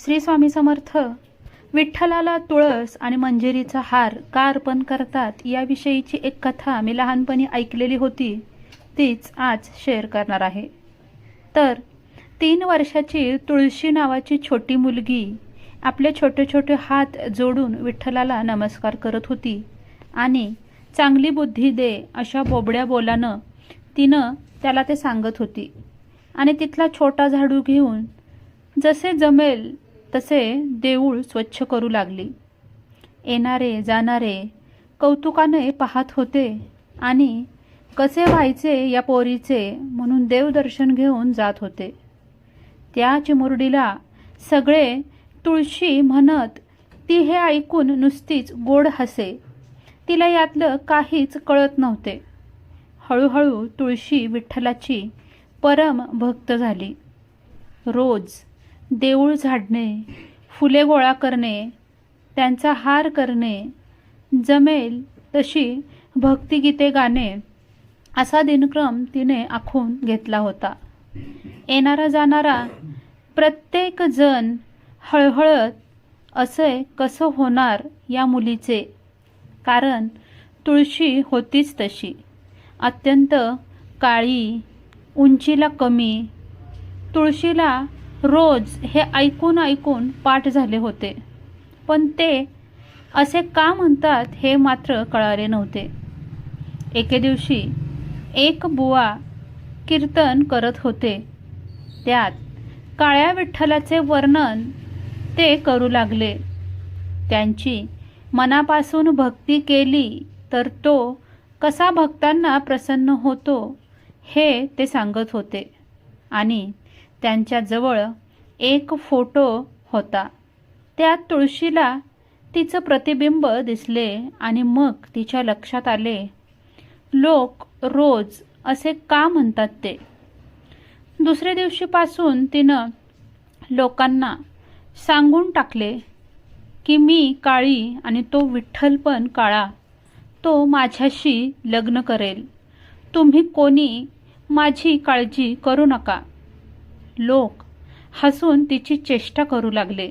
श्री स्वामी समर्थ. विठ्ठलाला तुळस आणि मंजिरीचा हार का अर्पण करतात याविषयीची एक कथा मी लहानपणी ऐकलेली होती. तीच आज शेअर करणार आहे. तर तीन वर्षाची तुळशी नावाची छोटी मुलगी आपले छोटे छोटे हात जोडून विठ्ठलाला नमस्कार करत होती आणि चांगली बुद्धी दे अशा बोबड्या बोलानं तिनं त्याला ते सांगत होती. आणि तिथला छोटा झाडू घेऊन जसे जमेल तसे देऊळ स्वच्छ करू लागली. येणारे जाणारे कौतुकाने पाहत होते आणि कसे व्हायचे या पोरीचे म्हणून देवदर्शन घेऊन जात होते. त्या चिमुरडीला सगळे तुळशी म्हणत ती हे ऐकून नुसतीच गोड हसे. तिला यातलं काहीच कळत नव्हते. हळूहळू तुळशी विठ्ठलाची परम भक्त झाली. रोज देऊळ झाडणे फुले गोळा करणे त्यांचा हार करणे जमेल तशी भक्तिगीते गाणे असा दिनक्रम तिने आखून घेतला होता. येणारा जाणारा प्रत्येक जण हळहळत असे कसं होणार या मुलीचे? कारण तुळशी होतीच तशी. अत्यंत काळी उंचीला कमी तुळशीला रोज हे ऐकून ऐकून पाठ झाले होते. पण ते असे का म्हणतात हे मात्र कळाले नव्हते. एके दिवशी एक बुवा कीर्तन करत होते. त्यात काळ्या विठ्ठलाचे वर्णन ते करू लागले. त्यांची मनापासून भक्ती केली तर तो कसा भक्तांना प्रसन्न होतो हे ते सांगत होते. आणि त्यांच्याजवळ एक फोटो होता. त्यात तुळशीला तिचं प्रतिबिंब दिसले आणि मग तिच्या लक्षात आले लोक रोज असे का म्हणतात ते? दुसऱ्या दिवशीपासून तिनं लोकांना सांगून टाकले की मी काळी आणि तो विठ्ठल पण काळा. तो माझ्याशी लग्न करेल. तुम्ही कोणी माझी काळजी करू नका. लोक हसून तिची चेष्टा करू लागले.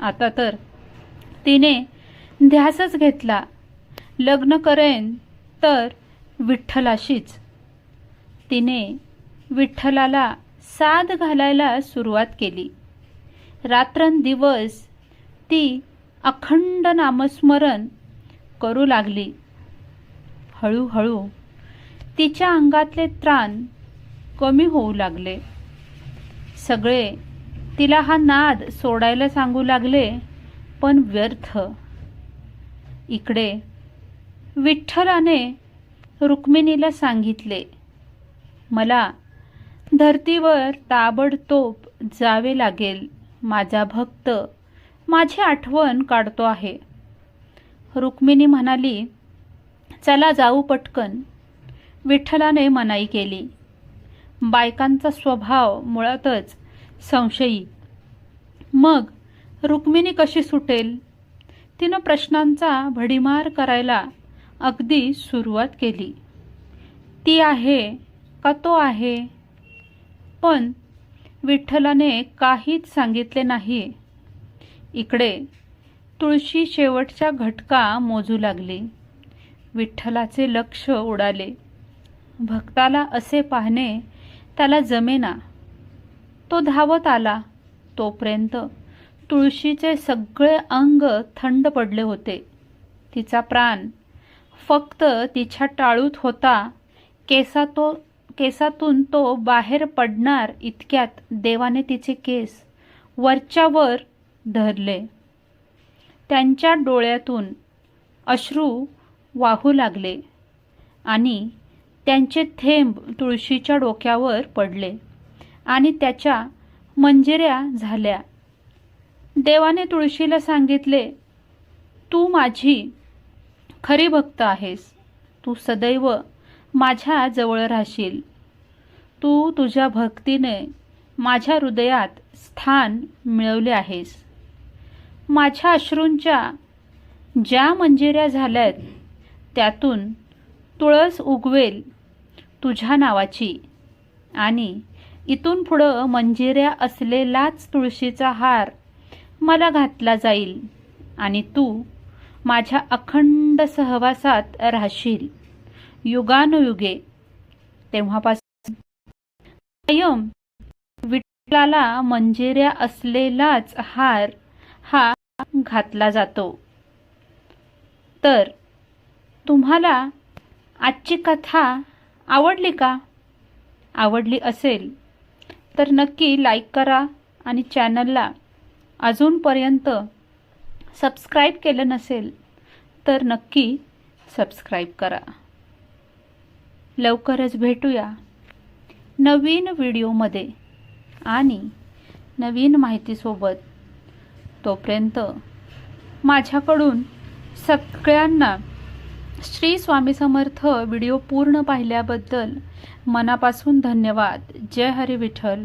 आता तर तिने ध्यासच घेतला. लग्न करेन तर विठ्ठलाशीच. तिने विठ्ठलाला साद घालायला सुरुवात केली. रात्रंदिवस ती अखंड नामस्मरण करू लागली. हळूहळू तिच्या अंगातले त्राण कमी होऊ लागले. सगळे. तिला हा नाद सोडायला सांगू लागले पण व्यर्थ. इकडे. विठ्ठलाने रुक्मिणीला सांगितले मला धर्तीवर ताबडतोब जावे लागेल. माझा भक्त माझी आठवण काढतो आहे. रुक्मिणी म्हणाली चला जाऊ पटकन. विठ्ठलाने मनाई केली. बायकांचा स्वभाव मुळातच संशयी. मग रुक्मिणी कशी सुटेल? तिनं प्रश्नांचा भडीमार करायला अगदी सुरुवात केली. ती आहे का तो आहे? पण विठ्ठलाने काहीच सांगितले नाही. इकडे तुळशी शेवटच्या घटका मोजू लागली. विठ्ठलाचे लक्ष उडाले. भक्ताला असे पाहणे त्याला जमेना. तो धावत आला. तोपर्यंत तुळशीचे सगळे अंग थंड पडले होते. तिचा प्राण फक्त तिच्या टाळूत होता. केसा तो केसातून तो बाहेर पडणार इतक्यात देवाने तिचे केस वरच्यावर धरले. त्यांच्या डोळ्यातून अश्रू वाहू लागले आणि त्यांचे थेंब तुळशीच्या डोक्यावर पडले आणि त्याच्या मंजिऱ्या झाल्या. देवाने तुळशीला सांगितले तू माझी खरी भक्त आहेस. तू सदैव माझ्या जवळ राहशील. तू तुझ्या भक्तीने माझ्या हृदयात स्थान मिळवले आहेस. माझ्या अश्रूंच्या ज्या मंजिऱ्या झाल्यात त्यातून तुळस उगवेल तुझ्या नावाची. आणि इथून पुढं मंजिऱ्या असलेलाच तुळशीचा हार मला घातला जाईल आणि तू माझ्या अखंड सहवासात राहशील. युगानुयुगे. तेव्हापासून कायम विठ्ठलाला मंजिऱ्या असलेलाच हार हा घातला जातो. तर तुम्हाला आजची कथा आवडली का? आवडली असेल तर नक्की लाईक करा आणि चॅनलला अजूनपर्यंत सबस्क्राईब केलं नसेल तर नक्की सबस्क्राईब करा. लवकरच भेटूया नवीन व्हिडिओमध्ये आणि नवीन माहितीसोबत. तोपर्यंत माझ्याकडून सगळ्यांना श्री स्वामी समर्थ व्हिडिओ पूर्ण पाहिल्याबद्दल मनापासून धन्यवाद. जय हरी विठ्ठल.